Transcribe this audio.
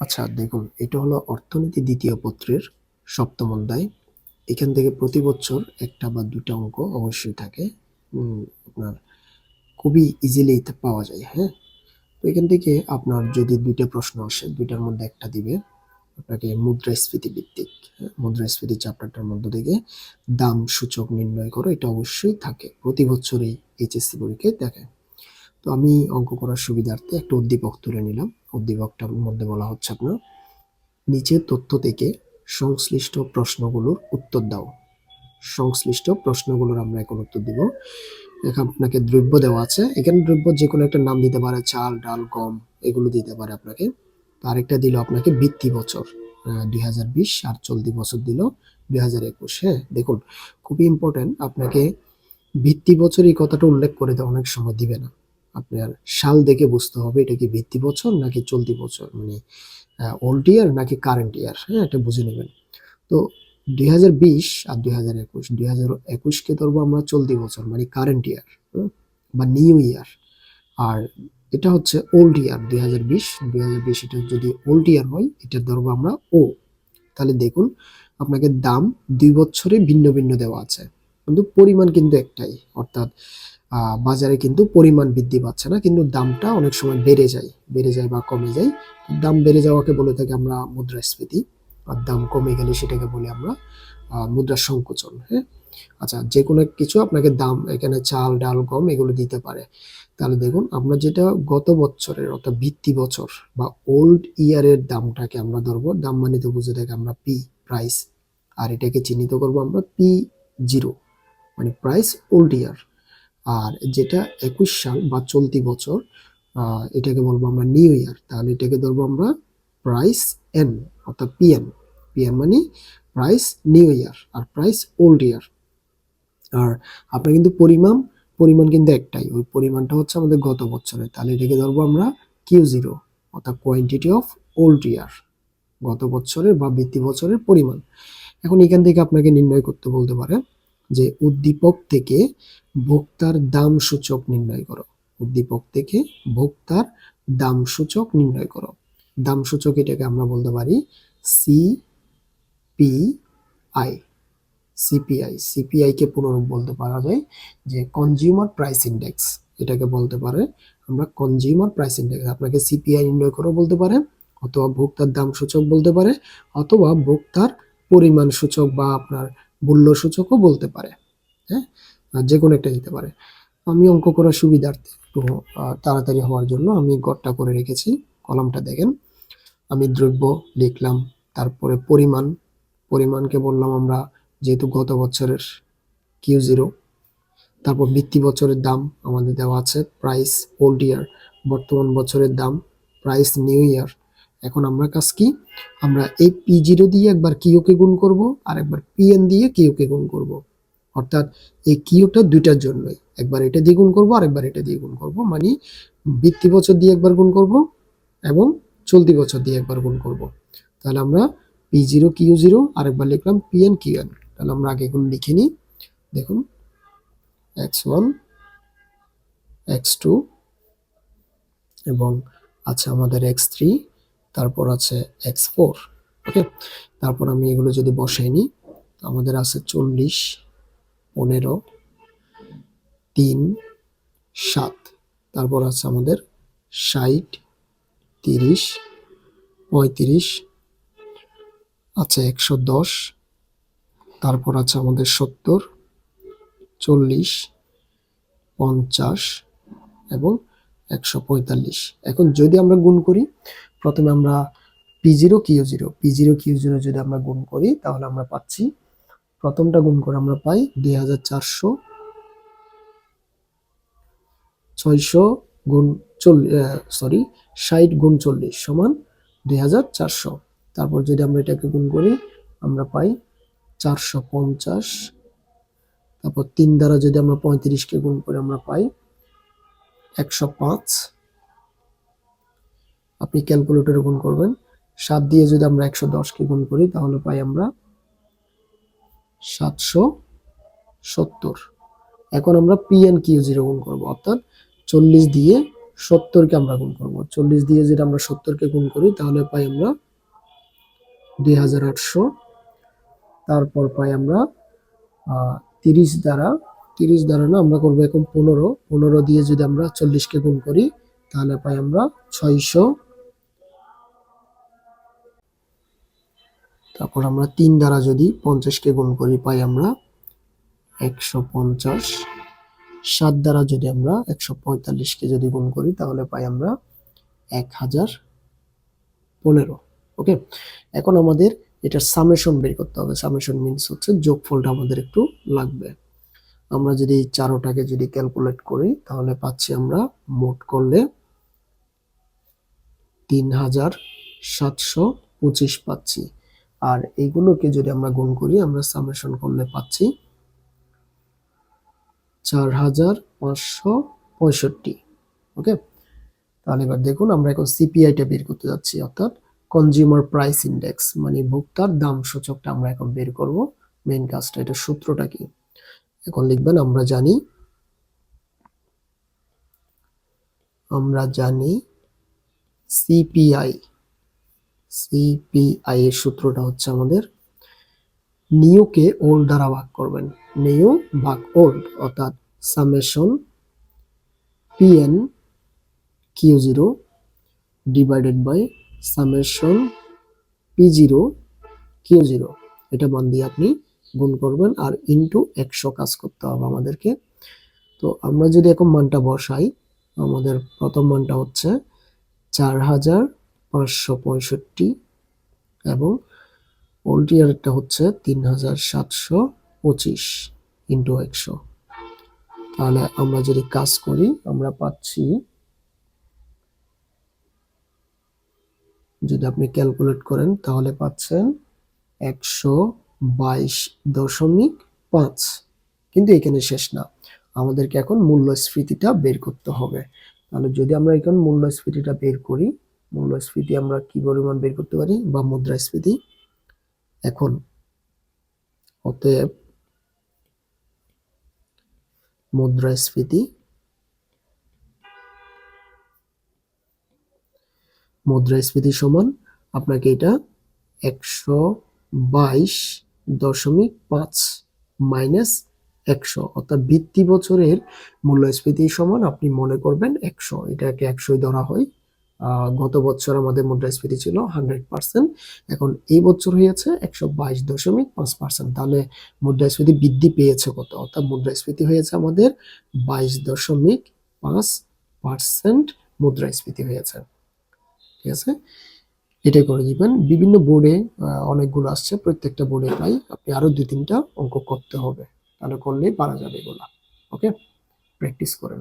আচ্ছা দেখুন এটা হলো অর্থনীতি দ্বিতীয় পত্রের সপ্তম অধ্যায়। এখান থেকে প্রতি বছর একটা বা দুটা অঙ্ক অবশ্যই থাকে। আপনার খুবই ইজিলি পাওয়া যায় হ্যাঁ? তো এখান থেকে আপনার যদি দুইটা প্রশ্ন আসে দুইটার মধ্যে একটা দিবে আপনাকে মুদ্রাস্ফীতি ভিত্তিক হ্যাঁ, মুদ্রাস্ফীতি চ্যাপ্টারটার মধ্য থেকে দাম সূচক নির্ণয় করো এটা অবশ্যই থাকে। প্রতি বছরই এইচএসসি পরীক্ষায় দেখে। তো আমি অঙ্ক করার সুবিধার্থে একটা উদ্দীপক তুলে নিলাম। উদ্দীপকটার মধ্যে বলা হচ্ছে আপনার, নিচের তথ্য থেকে সংশ্লিষ্ট প্রশ্নগুলোর উত্তর দাও। সংশ্লিষ্ট প্রশ্নগুলোর আমরা এখন উত্তর দিব। এখানে আপনাকে দ্রব্য দেওয়া আছে। এখানে দ্রব্য যে কোনো একটা নাম দিতে পারে, চাল, ডাল, গম, এগুলো দিতে পারে আপনাকে। আরেকটা দিল আপনাকে বৃত্তি বছর। দুই হাজার বিশ আর চলতি বছর দিল, দুই হাজার একুশ। হ্যাঁ দেখুন, খুবই ইম্পর্টেন্ট আপনাকে ভিত্তি বছর এই কথাটা উল্লেখ করে দেওয়া অনেক সময় দিবে না। আপনার সাল দেখে বুঝতে হবে এটা কি ভিত্তি বছর নাকি চলতি বছর মানে ওল্ড ইয়ার নাকি কারেন্ট ইয়ার হ্যাঁ এটা বুঝে নেবেন। তো দুই হাজার বিশ আর দুই হাজার একুশ, দুই হাজার একুশকে ধরবো আমরা চলতি বছর মানে কারেন্ট ইয়ার বা নিউ ইয়ার আর এটা হচ্ছে ওল্ড ইয়ার দুই হাজার বিশ বিশ এটা যদি ওল্ড ইয়ার হয়, এটা ধরবো আমরা ও তাহলে দেখুন, আপনাকে দাম দুই বছরে ভিন্ন ভিন্ন দেওয়া আছে, কিন্তু পরিমাণ কিন্তু একটাই, অর্থাৎ বাজারে কিন্তু পরিমাণ বৃদ্ধি পাচ্ছে না, কিন্তু দামটা অনেক সময় বেড়ে যায় বেড়ে যায় বা কমে যায়। দাম বেড়ে যাওয়াকে বলে থাকি আমরা মুদ্রাস্ফীতি, আর দাম কমে গেলে সেটাকে বলি আমরা মুদ্রা সংকোচন হ্যাঁ? আচ্ছা যে কোনো কিছু আপনাকে দাম, এখানে চাল, ডাল, গম এগুলো দিতে পারে। তাহলে দেখুন, আমরা যেটা গত বছরের অর্থাৎ ভিত্তি বছর বা ওল্ড ইয়ারের দামটাকে আমরা ধরবো, দাম মানে তো বুঝে থাকি আমরা পি, প্রাইস, আর এটাকে চিহ্নিত করব আমরা পি জিরো মানে প্রাইস ওল্ড ইয়ার। আর যেটা একুশ সাল বা চলতি বছর এটাকে বলব আমরা নিউ ইয়ার তাহলে এটাকে ধরবো আমরা প্রাইস এন অর্থাৎ পিএন পিএন মানে প্রাইস নিউ ইয়ার আর প্রাইস ওল্ড ইয়ার আর আপনার কিন্তু পরিমাণ পরিমাণ কিন্তু একটাই, ওই পরিমাণটা হচ্ছে আমাদের গত বছরের, তাহলে এটাকে ধরবো আমরা কিউ জিরো অর্থাৎ কোয়ান্টিটি অফ ওল্ড ইয়ার গত বছরের বা বৃত্তি বছরের পরিমাণ। এখন এখান থেকে আপনাকে নির্ণয় করতে বলতে পারে যে উদ্দীপক থেকে ভোক্তার দাম সূচক নির্ণয় করো। উদ্দীপক থেকে ভোক্তার দাম সূচক নির্ণয় করো। দাম সূচক এটাকে আমরা বলতে পারি C P I CPI CPI কে পুনরূপ বলতে পারা যায় যে কনজিউমার প্রাইস ইন্ডেক্স এটাকে বলতে পারে আমরা কনজিউমার প্রাইস ইন্ডেক্স আপনাকে সিপিআই নির্ণয় করো বলতে পারে, অথবা ভোক্তার দাম সূচক বলতে পারে, অথবা ভোক্তার পরিমাণ সূচক বা আপনার মূল্য সূচকও বলতে পারে হ্যাঁ? যে কোনো একটা দিতে পারে। আমি অঙ্ক করার সুবিধার্থে একটু তাড়াতাড়ি হওয়ার জন্য আমি গড়টা করে রেখেছি। কলমটা দেখেন। আমি দ্রব্য লিখলাম, তারপরে পরিমাণ। পরিমাণকে বললাম আমরা যেহেতু গত বছরের কিউ জিরো তারপর বৃত্তি বছরের দাম আমাদের দেওয়া আছে প্রাইস ওল্ড ইয়ার বর্তমান বছরের দাম প্রাইস নিউ ইয়ার এখন আমরা কাজ কি? আমরা এই পি জিরো দিয়ে একবার কিউকে গুণ করব আর একবার পিএন দিয়ে কিউকে গুণ করব। অর্থাৎ এই কিউটা দুইটার জন্যই। একবার এটা দিয়ে গুণ করব আর একবার এটা দিয়ে গুণ করব। মানে ভিত্তি বছর দিয়ে একবার গুণ করব এবং চলতি বছর দিয়ে একবার গুণ করব। তাহলে আমরা পি জিরো কিউ জিরো আর একবার লিখলাম পিএন কিউএন তাহলে আমরা আগে এগুলো লিখে নিই। দেখুন এক্স ওয়ান এক্স টু এবং আছে আমাদের এক্স থ্রি তারপর আছে এক্স ফোর ওকে তারপর আমি এগুলো যদি বসাই নিই, আমাদের আছে চল্লিশ, পনেরো, তিন, সাত, তারপর আছে আমাদের ষাট, তিরিশ, পঁয়ত্রিশ, আছে একশো দশ, তারপর আছে আমাদের সত্তর, চল্লিশ, পঞ্চাশ এবং একশো পঁয়তাল্লিশ। এখন যদি আমরা গুণ করি প্রথমে আমরা P zero Q zero P zero Q zero যদি আমরা গুণ করি, তাহলে আমরা পাচ্ছি, প্রথমটা গুণ করে আমরা পাই দুই হাজার চারশো ছয়শো গুণ চল্লিশ সরি ষাট গুণ চল্লিশ সমান দুই হাজার চারশো। তারপর যদি আমরা এটাকে গুণ করি, আমরা পাই চারশো পঞ্চাশ। তারপর তিন দ্বারা যদি আমরা পঁয়ত্রিশকে গুণ করে আমরা পাই একশো পাঁচ। আপনি ক্যালকুলেটরে গুণ করবেন। সাত দিয়ে যদি আমরা একশো দশকে গুণ করি, তাহলে পাই আমরা সাতশো সত্তর। এখন আমরা পি এন কিউ জিরো গুণ করব, অর্থাৎ চল্লিশ দিয়ে সত্তরকে আমরা গুণ করব। চল্লিশ দিয়ে যদি আমরা সত্তরকে গুণ করি, তাহলে পাই আমরা দুই হাজার আটশো। তারপর পাই আমরা তিরিশ দ্বারা তিরিশ দ্বারা না আমরা করব এখন পনেরো। পনেরো দিয়ে যদি আমরা চল্লিশকে গুণ করি, তাহলে পাই আমরা ছয়শো তারপর আমরা তিন দ্বারা যদি পঞ্চাশকে গুণ করি, পাই আমরা একশো পঞ্চাশ। সাত দ্বারা যদি আমরা একশো পঁয়তাল্লিশকে যদি গুণ করি, তাহলে পাই আমরা এক হাজার পনেরো। ওকে? এখন আমাদের এটার সামেশন বের করতে হবে। সামেশন মিনস হচ্ছে যোগফলটা আমাদের একটু লাগবে। আমরা যদি চারোটাকে যদি ক্যালকুলেট করি, তাহলে পাচ্ছি আমরা মোট করলে তিন হাজার সাতশো পঁচিশ পাচ্ছি। আর এইগুলোকে যদি আমরা গুণ করি, আমরা সামেশন করলে পাচ্ছি চার হাজার পাঁচশো পঁয়ষট্টি। ওকে তাহলে এবার দেখুন, আমরা এখন সিপিআইটা বের করতে যাচ্ছি, অর্থাৎ কনজিউমার প্রাইস ইন্ডেক্স মানে ভোক্তার দাম সূচকটা আমরা এখন বের করব। মেন কাজটা, এটা সূত্রটা কি? এখন লিখবেন, আমরা জানি আমরা জানি সিপিআই সিপিআই এর সূত্রটা হচ্ছে আমাদের নিউকে ওল্ড দ্বারা ভাগ করবেন। নিউ ভাগ ওল্ড অর্থাৎ summation PN Q zero divided by summation P zero Q zero এটা মান দিয়ে আপনি গুণ করবেন আর ইনটু একশো কাজ করতে হবে আমাদেরকে। তো আমরা যদি এখন মানটা বসাই, আমাদের প্রথম মানটা হচ্ছে চার হাজার পাঁচশো পঁয়ষট্টি এবং ওল্ড ইয়ারেরটা হচ্ছে তিন হাজার সাতশো পঁচিশ ইন্টু একশো। তাহলে আমরা যদি কাজ করি, আমরা পাচ্ছি, যদি আপনি ক্যালকুলেট করেন, তাহলে পাচ্ছেন একশো বাইশ দশমিক পাঁচ। কিন্তু এখানে শেষ না। আমাদেরকে এখন মূল্যস্ফীতিটা বের করতে হবে। তাহলে যদি আমরা এখন মূল্যস্ফীতিটা বের করি মূল্যস্ফীতি আমরা কি পরিমাণ বের করতে পারি? বা মুদ্রাস্ফীতি এখন, অতএব মুদ্রাস্ফীতি মুদ্রাস্ফীতি সমান আপনাকে এটা একশো বাইশ দশমিক পাঁচ মাইনাস একশো, অর্থাৎ ভিত্তি বছরের মূল্যস্ফীতি সমান আপনি মনে করবেন একশো। এটাকে একশোই ধরা হয়। গত বছর আমাদের মুদ্রাস্ফীতি ছিল হান্ড্রেড পার্সেন্ট এখন এই বছর হয়েছে একশো বাইশ দশমিক পাঁচ পার্সেন্ট তাহলে মুদ্রাস্ফীতি বৃদ্ধি পেয়েছে কত? অর্থাৎ মুদ্রাস্ফীতি হয়েছে আমাদের বাইশ দশমিক পাঁচ পার্সেন্ট মুদ্রাস্ফীতি হয়েছে। ঠিক আছে? এটাই করে দিবেন। বিভিন্ন বোর্ডে অনেকগুলো আসছে। প্রত্যেকটা বোর্ডে প্রায় আপনি আরও দুই তিনটা অঙ্ক করতে হবে। তাহলে করলেই পারা যাবে এগুলা। ওকে প্র্যাকটিস করেন।